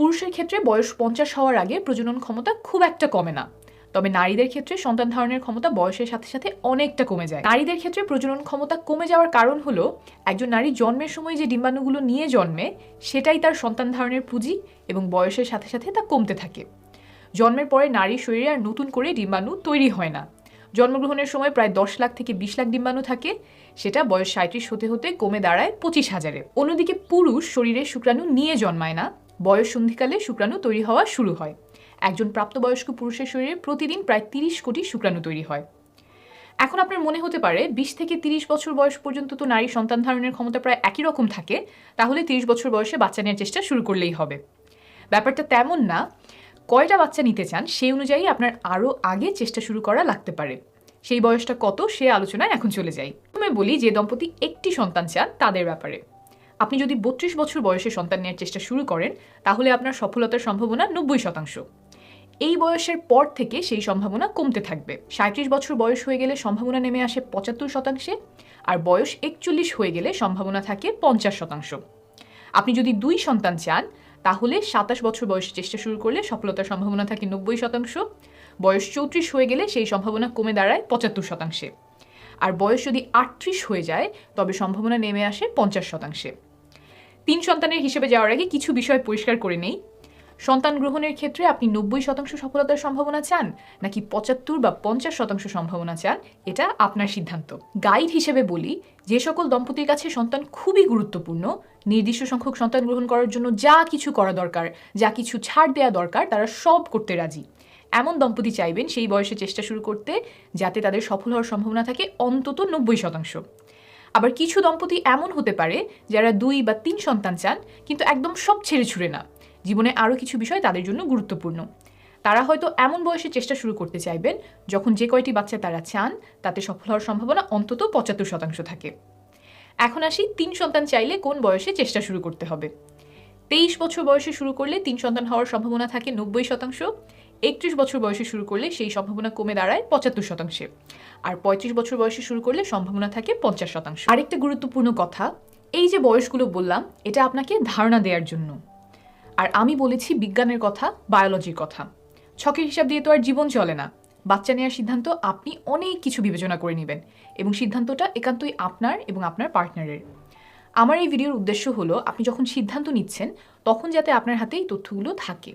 পুরুষের ক্ষেত্রে বয়স পঞ্চাশ হওয়ার আগে প্রজনন ক্ষমতা খুব একটা কমে না। তবে নারীদের ক্ষেত্রে সন্তান ধারণের ক্ষমতা বয়সের সাথে সাথে অনেকটা কমে যায়। নারীদের ক্ষেত্রে প্রজনন ক্ষমতা কমে যাওয়ার কারণ হলো, একজন নারী জন্মের সময় যে ডিম্বাণুগুলো নিয়ে জন্মে, সেটাই তার সন্তান ধারণের পুঁজি এবং বয়সের সাথে সাথে তা কমতে থাকে। জন্মের পরে নারীর শরীরে আর নতুন করে ডিম্বাণু তৈরি হয় না। জন্মগ্রহণের সময় প্রায় দশ লাখ থেকে বিশ লাখ ডিম্বাণু থাকে, সেটা বয়স সাঁত্রিশ হতে হতে কমে দাঁড়ায় পঁচিশ হাজারে। অন্যদিকে পুরুষ শরীরে শুক্রাণু নিয়ে জন্মায় না বয়স সন্ধিকালে শুক্রাণু তৈরি হওয়া শুরু হয়। একজন প্রাপ্তবয়স্ক পুরুষের শরীরে প্রতিদিন প্রায় তিরিশ কোটি শুক্রাণু তৈরি হয়। এখন আপনার মনে হতে পারে, বিশ থেকে তিরিশ বছর বয়স পর্যন্ত তো নারী সন্তান ধারণের ক্ষমতা প্রায় একই রকম থাকে, তাহলে তিরিশ বছর বয়সে বাচ্চা নেওয়ার চেষ্টা শুরু করলেই হবে। ব্যাপারটা তেমন না, কয়টা বাচ্চা নিতে চান সেই অনুযায়ী আপনার আরও আগে চেষ্টা শুরু করা লাগতে পারে। সেই বয়সটা কত সে আলোচনায় এখন চলে যাই। প্রথমে বলি যে দম্পতি একটি সন্তান চান তাদের ব্যাপারে। আপনি যদি বত্রিশ বছর বয়সে সন্তান নেওয়ার চেষ্টা শুরু করেন, তাহলে আপনার সফলতার সম্ভাবনা নব্বই শতাংশ। এই বয়সের পর থেকে সেই সম্ভাবনা কমতে থাকবে। সাঁত্রিশ বছর বয়স হয়ে গেলে সম্ভাবনা নেমে আসে পঁচাত্তর শতাংশে, আর বয়স একচল্লিশ হয়ে গেলে সম্ভাবনা থাকে পঞ্চাশ শতাংশ। আপনি যদি দুই সন্তান চান, তাহলে সাতাশ বছর বয়সে চেষ্টা শুরু করলে সফলতার সম্ভাবনা থাকে নব্বই শতাংশ, বয়স চৌত্রিশ হয়ে গেলে সেই সম্ভাবনা কমে দাঁড়ায় পঁচাত্তর শতাংশে। আর বয়স যদি আটত্রিশ হয়ে যায়, তবে সম্ভাবনা নেমে আসে পঞ্চাশ শতাংশে। তিন সন্তানের হিসেবে যাওয়ার আগে কিছু বিষয় পরিষ্কার করে নেই। সন্তান গ্রহণের ক্ষেত্রে আপনি নব্বই শতাংশ সফলতার সম্ভাবনা চান, নাকি পঁচাত্তর বা পঞ্চাশ শতাংশ সম্ভাবনা চান? এটা আপনার সিদ্ধান্ত। গাইড হিসেবে বলি, যে সকল দম্পতির কাছে সন্তান খুবই গুরুত্বপূর্ণ, নির্দিষ্ট সংখ্যক সন্তান গ্রহণ করার জন্য যা কিছু করা দরকার, যা কিছু ছাড় দেওয়া দরকার, তারা সব করতে রাজি। এমন দম্পতি চাইবেন সেই বয়সে চেষ্টা শুরু করতে, যাতে তাদের সফল হওয়ার সম্ভাবনা থাকে অন্তত নব্বই শতাংশ। আবার কিছু দম্পতি এমন হতে পারে যারা দুই বা তিন সন্তান চান, কিন্তু একদম সব ছেড়ে ছুড়ে না। জীবনে আরও কিছু বিষয় তাদের জন্য গুরুত্বপূর্ণ। তারা হয়তো এমন বয়সে চেষ্টা শুরু করতে চাইবেন, যখন যে কয়টি বাচ্চা তারা চান, তাতে সফল হওয়ার সম্ভাবনা অন্তত পঁচাত্তর শতাংশ থাকে। এখন আসি, তিন সন্তান চাইলে কোন বয়সে চেষ্টা শুরু করতে হবে? তেইশ বছর বয়সে শুরু করলে তিন সন্তান হওয়ার সম্ভাবনা থাকে নব্বই শতাংশ। একত্রিশ বছর বয়সে শুরু করলে সেই সম্ভাবনা কমে দাঁড়ায় পঁচাত্তর শতাংশে। আর পঁয়ত্রিশ বছর বয়সে শুরু করলে সম্ভাবনা থাকে পঞ্চাশ শতাংশ। আরেকটা গুরুত্বপূর্ণ কথা, এই যে বয়সগুলো বললাম, এটা আপনাকে ধারণা দেওয়ার জন্য। আর আমি বলেছি বিজ্ঞানের কথা, বায়োলজির কথা। ছকের হিসাব দিয়ে তো আর জীবন চলে না। বাচ্চা নেওয়ার সিদ্ধান্ত আপনি অনেক কিছু বিবেচনা করে নেবেন এবং সিদ্ধান্তটা একান্তই আপনার এবং আপনার পার্টনারের। আমার এই ভিডিওর উদ্দেশ্য হলো, আপনি যখন সিদ্ধান্ত নিচ্ছেন, তখন যাতে আপনার হাতে এই তথ্যগুলো থাকে।